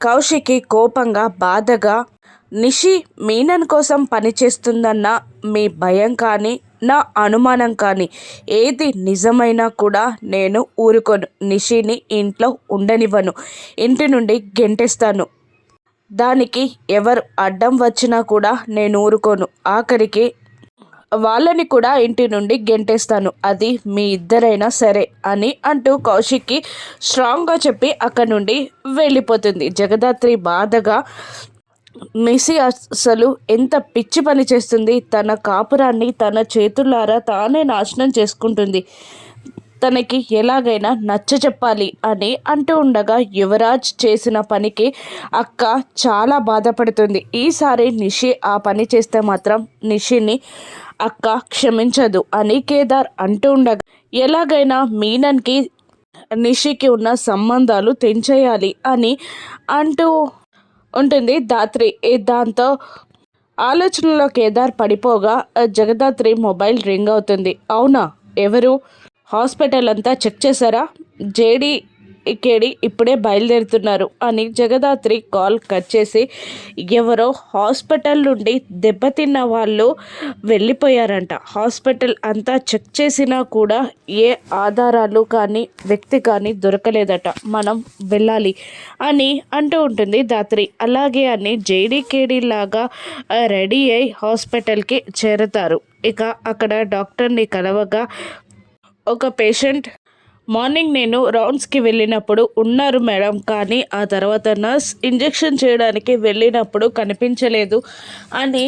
కౌశికి కోపంగా బాధగా నిషి మీనన్ కోసం పనిచేస్తుందన్న మీ భయం కానీ నా అనుమానం కానీ ఏది నిజమైనా కూడా నేను ఊరుకోను. నిషిని ఇంట్లో ఉండనివ్వను. ఇంటి నుండి గెంటేస్తాను. దానికి ఎవరు అడ్డం వచ్చినా కూడా నేను ఊరుకోను. ఆఖరికి వాళ్ళని కూడా ఇంటి నుండి గెంటేస్తాను. అది మీ ఇద్దరైనా సరే అని అంటూ కౌశిక్కి స్ట్రాంగ్గా చెప్పి అక్కడి నుండి వెళ్ళిపోతుంది. జగదాత్రి బాధగా నిసి అసలు ఎంత పిచ్చి పని చేస్తుంది? తన కాపురాన్ని తన చేతులారా తానే నాశనం చేసుకుంటుంది. తనకి ఎలాగైనా నచ్చ చెప్పాలి అని అంటూ ఉండగా యువరాజ్ చేసిన పనికి అక్క చాలా బాధపడుతుంది. ఈసారి నిషి ఆ పని చేస్తే మాత్రం నిషిని అక్క క్షమించదు అని కేదార్ అంటూ ఉండగా ఎలాగైనా మీనన్కి నిషికి ఉన్న సంబంధాలు తెంచేయాలి అని అంటూ ఉంటుంది దాత్రి దాంతో ఆలోచనలో కేదార్ పడిపోగా జగదాత్రి మొబైల్ రింగ్ అవుతుంది. అవునా? ఎవరు? హాస్పిటల్ అంతా చెక్ చేశారా? జేడీ కేడి ఇప్పుడే బయలుదేరుతున్నారు అని జగదాత్రి కాల్ కట్ చేసి ఎవరో హాస్పిటల్ నుండి దెబ్బతిన్న వాళ్ళు వెళ్ళిపోయారంట. హాస్పిటల్ అంతా చెక్ చేసినా కూడా ఏ ఆధారాలు కానీ వ్యక్తి కానీ దొరకలేదట. మనం వెళ్ళాలి అని అంటూ ఉంటుంది దాత్రి. అలాగే అని జేడీకేడి లాగా రెడీ అయి హాస్పిటల్కి చేరతారు. ఇక అక్కడ డాక్టర్ని కలవగా ఒక పేషెంట్. మార్నింగ్ నేను రౌండ్స్కి వెళ్ళినప్పుడు ఉన్నారు మేడం కానీ ఆ తర్వాత నర్స్ ఇంజెక్షన్ చేయడానికి వెళ్ళినప్పుడు కనిపించలేదు అని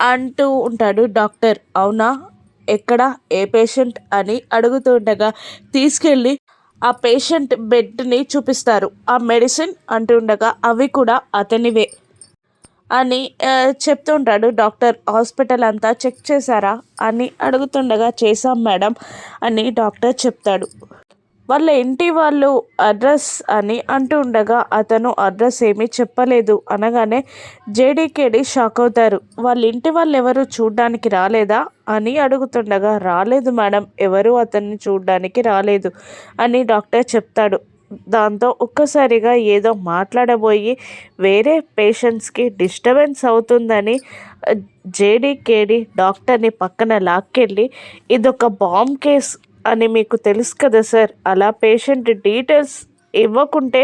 అంటూ ఉంటాడు డాక్టర్. అవునా? ఎక్కడ? ఏ పేషెంట్? అని అడుగుతుండగా తీసుకెళ్ళి ఆ పేషెంట్ బెడ్ని చూపిస్తారు. ఆ మెడిసిన్ అంటుండగా అవి కూడా అతనివే. అని చెప్తుంటాడు డాక్టర్. హాస్పిటల్ అంతా చెక్ చేశారా? అని అడుగుతుండగా చేశాం మేడం అని డాక్టర్ చెప్తాడు. వాళ్ళ ఇంటి వాళ్ళు అడ్రస్ అని అంటూ ఉండగా అతను అడ్రస్ ఏమీ చెప్పలేదు అనగానే జేడీకేడి షాక్ అవుతారు. వాళ్ళ ఇంటి వాళ్ళు ఎవరు చూడ్డానికి రాలేదా? అని అడుగుతుండగా రాలేదు మేడం. ఎవరు అతన్ని చూడ్డానికి రాలేదు అని డాక్టర్ చెప్తాడు. దాంతో ఒక్కసారిగా ఏదో మాట్లాడబోయి వేరే పేషెంట్స్కి డిస్టర్బెన్స్ అవుతుందని జేడీకేడి డాక్టర్ని పక్కన లాక్కెళ్ళి ఇదొక బాంబ్ కేస్ అని మీకు తెలుసు కదా సార్ అలా పేషెంట్ డీటెయిల్స్ ఇవ్వకుంటే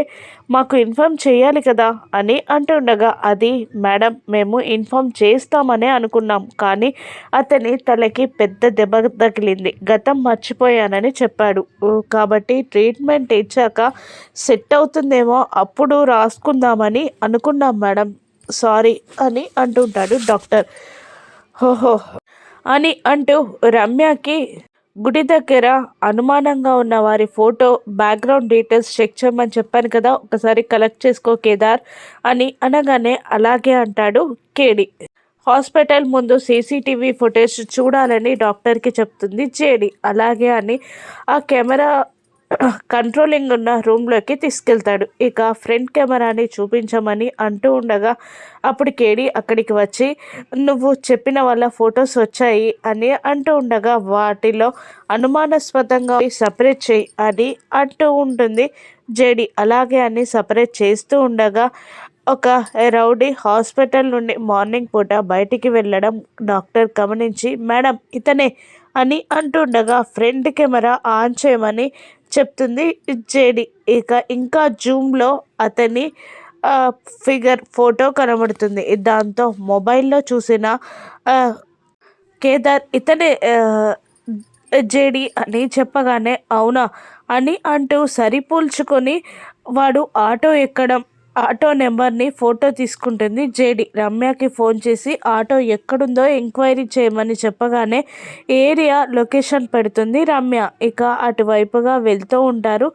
మాకు ఇన్ఫామ్ చేయాలి కదా అని అంటుండగా అది మేడం మేము ఇన్ఫామ్ చేస్తామనే అనుకున్నాం. కానీ అతని తలకి పెద్ద దెబ్బ తగిలింది. గతం మర్చిపోయానని చెప్పాడు. కాబట్టి ట్రీట్మెంట్ ఇచ్చాక సెట్ అవుతుందేమో అప్పుడు రాసుకుందామని అనుకున్నాం మేడం. సారీ అని అంటుంటాడు డాక్టర్. హోహో అని అంటూ రమ్యకి గుడి దగ్గర అనుమానంగా ఉన్న వారి ఫోటో బ్యాక్గ్రౌండ్ డీటెయిల్స్ చెక్ చేయమని చెప్పాను కదా ఒకసారి కలెక్ట్ చేసుకో కేదార్ అని అనగానే అలాగే అంటాడు కేడి. హాస్పిటల్ ముందు సీసీటీవీ ఫుటేజ్ చూడాలని డాక్టర్కి చెప్తుంది జేడి అలాగే అని ఆ కెమెరా కంట్రోలింగ్ ఉన్న రూమ్లోకి తీసుకెళ్తాడు. ఇక ఫ్రంట్ కెమెరాని చూపించమని అంటూ ఉండగా అప్పుడు కేడి అక్కడికి వచ్చి నువ్వు చెప్పిన వాళ్ళ ఫొటోస్ వచ్చాయి అని అంటూ ఉండగా వాటిలో అనుమానాస్పదంగా సపరేట్ చేయి అని అంటూ ఉంటుంది జేడి. అలాగే అని సపరేట్ చేస్తూ ఉండగా ఒక రౌడీ హాస్పిటల్ నుండి మార్నింగ్ పూట బయటికి వెళ్ళడం డాక్టర్ గమనించి మేడం ఇతనే అని అంటుండగా ఫ్రంట్ కెమెరా ఆన్ చేయమని చెప్తుంది జేడి. ఇక ఇంకా జూమ్లో అతని ఫిగర్ ఫోటో కనబడుతుంది. దాంతో మొబైల్లో చూసిన కేదార్ ఇతనే జేడి అని చెప్పగానే అవునా అని అంటూ సరిపోల్చుకొని వాడు ఆటో ఎక్కడం ఆటో నెంబర్ని ఫోటో తీసుకుంటుంది. జేడి రమ్యకి ఫోన్ చేసి ఆటో ఎక్కడుందో ఎంక్వైరీ చేయమని చెప్పగానే ఏరియా లొకేషన్ పెడుతుంది రమ్య. ఇక అటువైపుగా వెళ్తూ ఉంటారు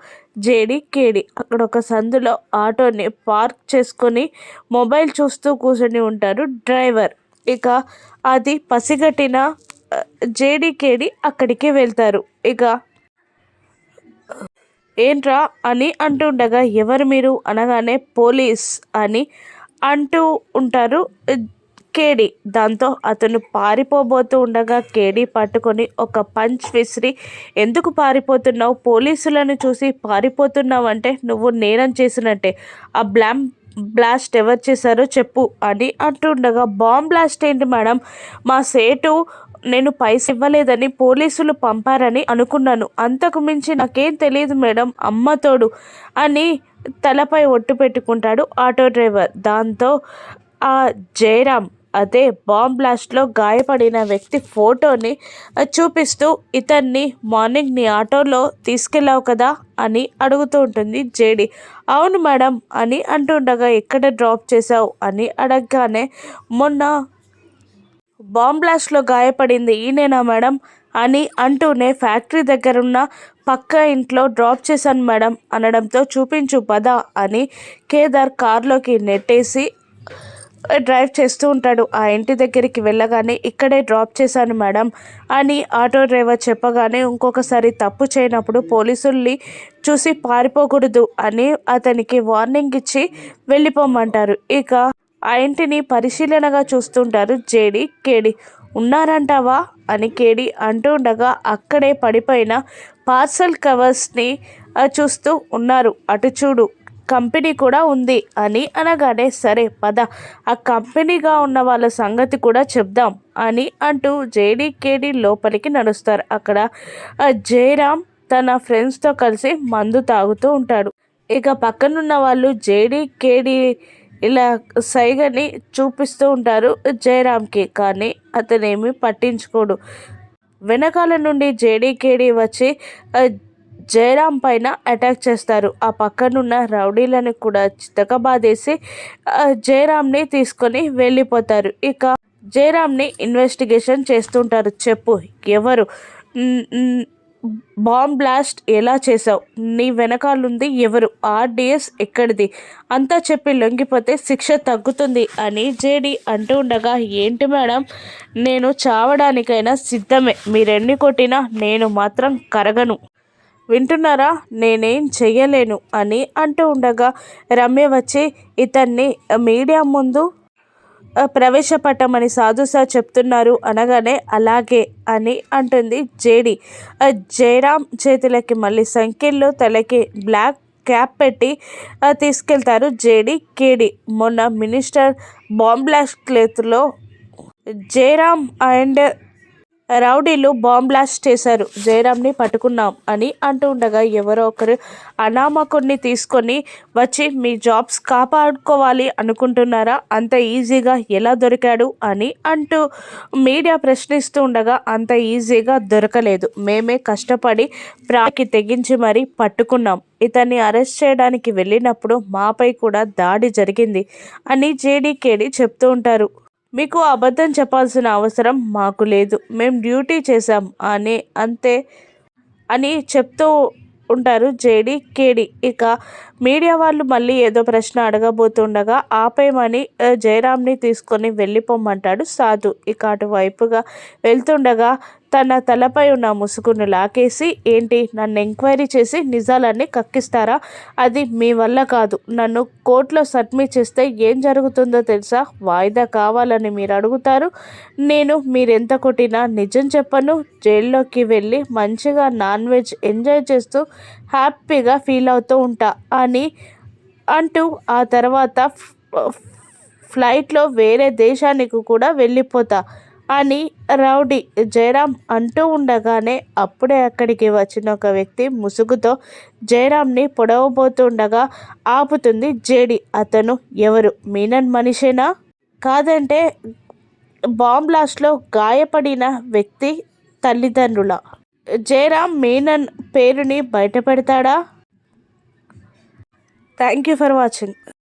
జేడి కేడి. అక్కడ ఒక సందులో ఆటోని పార్క్ చేసుకొని మొబైల్ చూస్తూ కూర్చొని ఉంటారు డ్రైవర్. ఇక అది పసిగట్టిన జేడి కేడి అక్కడికి వెళ్తారు. ఇక ఏంట్రా అని అంటుండగా ఎవరు మీరు? అనగానే పోలీస్ అని అంటూ ఉంటారు కేడి. దాంతో అతను పారిపోబోతూ ఉండగా కేడి పట్టుకొని ఒక పంచ్ విసిరి ఎందుకు పారిపోతున్నావు? పోలీసులను చూసి పారిపోతున్నావు అంటే నువ్వు నేరం చేసినట్టే. ఆ బ్లామ్ బ్లాస్ట్ ఎవరు చేశారో చెప్పు అని అంటుండగా బాంబ్ బ్లాస్ట్ ఏంటి మేడం? మా సేటు నేను పైస ఇవ్వలేదని పోలీసులు పంపారని అనుకున్నాను. అంతకు మించి నాకేం తెలియదు మేడం అమ్మతోడు అని తలపై ఒట్టు పెట్టుకుంటాడు ఆటో డ్రైవర్. దాంతో ఆ జయరాం అదే బాంబ్ బ్లాస్ట్లో గాయపడిన వ్యక్తి ఫోటోని చూపిస్తూ ఇతన్ని మార్నింగ్ నీ ఆటోలో తీసుకెళ్ళావు కదా? అని అడుగుతూ ఉంటుంది జేడి. అవును మేడం అని అంటుండగా ఎక్కడ డ్రాప్ చేసావు అని అడగగానే మొన్న బాంబ్ బ్లాస్ట్లో గాయపడింది ఈయనేనా మేడం? అని అంటూనే ఫ్యాక్టరీ దగ్గరున్న పక్క ఇంట్లో డ్రాప్ చేశాను మేడం అనడంతో చూపించు పద అని కేదార్ కార్లోకి నెట్టేసి డ్రైవ్ చేస్తూ ఉంటాడు. ఆ ఇంటి దగ్గరికి వెళ్ళగానే ఇక్కడే డ్రాప్ చేశాను మేడం అని ఆటో డ్రైవర్ చెప్పగానే ఇంకొకసారి తప్పు చేయనప్పుడు పోలీసుల్ని చూసి పారిపోకూడదు అని అతనికి వార్నింగ్ ఇచ్చి వెళ్ళిపోమంటారు. ఇక ఆ ఇంటిని పరిశీలనగా చూస్తుంటారు జేడి. కేడి ఉన్నారంటావా? అని కేడి అంటూ ఉండగా అక్కడే పడిపోయిన పార్సల్ కవర్స్ని చూస్తూ ఉన్నారు. అటు చూడు కంపెనీ కూడా ఉంది అని అనగానే సరే పద ఆ కంపెనీగా ఉన్న వాళ్ళ సంగతి కూడా చెప్దాం అని అంటూ జేడి కేడి లోపలికి నడుస్తారు. అక్కడ జయరామ్ తన ఫ్రెండ్స్తో కలిసి మందు తాగుతూ ఉంటాడు. ఇక పక్కనున్న వాళ్ళు జేడి కేడి ఇలా సైగని చూపిస్తూ ఉంటారు జయరామ్కి కానీ అతనేమి పట్టించుకోడు. వెనకాల నుండి జేడీకేడి వచ్చి జయరాం పైన అటాక్ చేస్తారు. ఆ పక్కనున్న రౌడీలను కూడా చితకబాదేసి జయరామ్ని తీసుకొని వెళ్ళిపోతారు. ఇక జయరామ్ని ఇన్వెస్టిగేషన్ చేస్తుంటారు. చెప్పు ఎవరు? బాంబ్ బ్లాస్ట్ ఎలా చేసావు నీ వెనకాలుంది ఎవరు? ఆర్డిఎస్ ఎక్కడిది? అంతా చెప్పి లొంగిపోతే శిక్ష తగ్గుతుంది అని జేడి అంటూ ఉండగా ఏంటి మేడం? నేను చావడానికైనా సిద్ధమే. మీరెన్ని కొట్టినా నేను మాత్రం కరగను. వింటున్నారా? నేనేం చెయ్యలేను అని అంటూ ఉండగా రమ్య వచ్చి ఇతన్ని మీడియా ముందు ప్రవేశపట్టమని సాధు సార్ చెప్తున్నారు అనగానే అలాగే అని అంటుంది జేడి. జయరామ్ చేతులకి మళ్ళీ సంఖ్యల్లో తలకి బ్లాక్ క్యాప్ పెట్టి తీసుకెళ్తారు జేడి కేడి. మొన్న మినిస్టర్ బాంబ్లాస్ట్ క్లేత్లో జయరామ్ అండ్ రౌడీలు బాంబ్ బ్లాస్ట్ చేశారు. జయరామ్ని పట్టుకున్నాం అని అంటూ ఉండగా ఎవరో ఒకరు అనామకుడిని తీసుకొని వచ్చి మీ జాబ్స్ కాపాడుకోవాలి అనుకుంటున్నారా? అంత ఈజీగా ఎలా దొరికాడు? అని అంటూ మీడియా ప్రశ్నిస్తూ ఉండగా అంత ఈజీగా దొరకలేదు. మేమే కష్టపడి ప్రాకి తెగించి మరీ పట్టుకున్నాం. ఇతన్ని అరెస్ట్ చేయడానికి వెళ్ళినప్పుడు మాపై కూడా దాడి జరిగింది అని జేడీకేడి చెప్తూ ఉంటారు. మీకు అబద్ధం చెప్పాల్సిన అవసరం మాకు లేదు. మేము డ్యూటీ చేసాం అని అంతే అని చెప్తూ ఉంటారు జేడి కేడి. ఇక మీడియా వాళ్ళు మళ్ళీ ఏదో ప్రశ్న అడగబోతుండగా ఆపేయమని జయరామ్ని తీసుకొని వెళ్ళిపోమ్మంటాడు సాధు. ఇక అటువైపుగా వెళ్తుండగా తన తలపై ఉన్న ముసుగును లాకేసి ఏంటి నన్ను ఎంక్వైరీ చేసి నిజాలన్నీ కక్కిస్తారా? అది మీ వల్ల కాదు. నన్ను కోర్టులో సబ్మిట్ చేస్తే ఏం జరుగుతుందో తెలుసా? వాయిదా కావాలని మీరు అడుగుతారు. నేను మీరెంత కొట్టినా నిజం చెప్పను. జైల్లోకి వెళ్ళి మంచిగా నాన్ వెజ్ ఎంజాయ్ చేస్తూ హ్యాపీగా ఫీల్ అవుతూ ఉంటా అని అంటూ ఆ తర్వాత ఫ్లైట్లో వేరే దేశానికి కూడా వెళ్ళిపోతా. అని రౌడీ జయరాం అంటూ ఉండగానే అప్పుడే అక్కడికి వచ్చిన ఒక వ్యక్తి ముసుగుతో జయరాంని పొడవబోతుండగా ఆపుతుంది జేడి. అతను ఎవరు? మీనన్ మనిషేనా? కాదంటే బాంబ్ బ్లాస్ట్లో గాయపడిన వ్యక్తి తల్లిదండ్రుల. జయరాం మీనన్ పేరుని బయటపెడతాడా? Thank you for watching.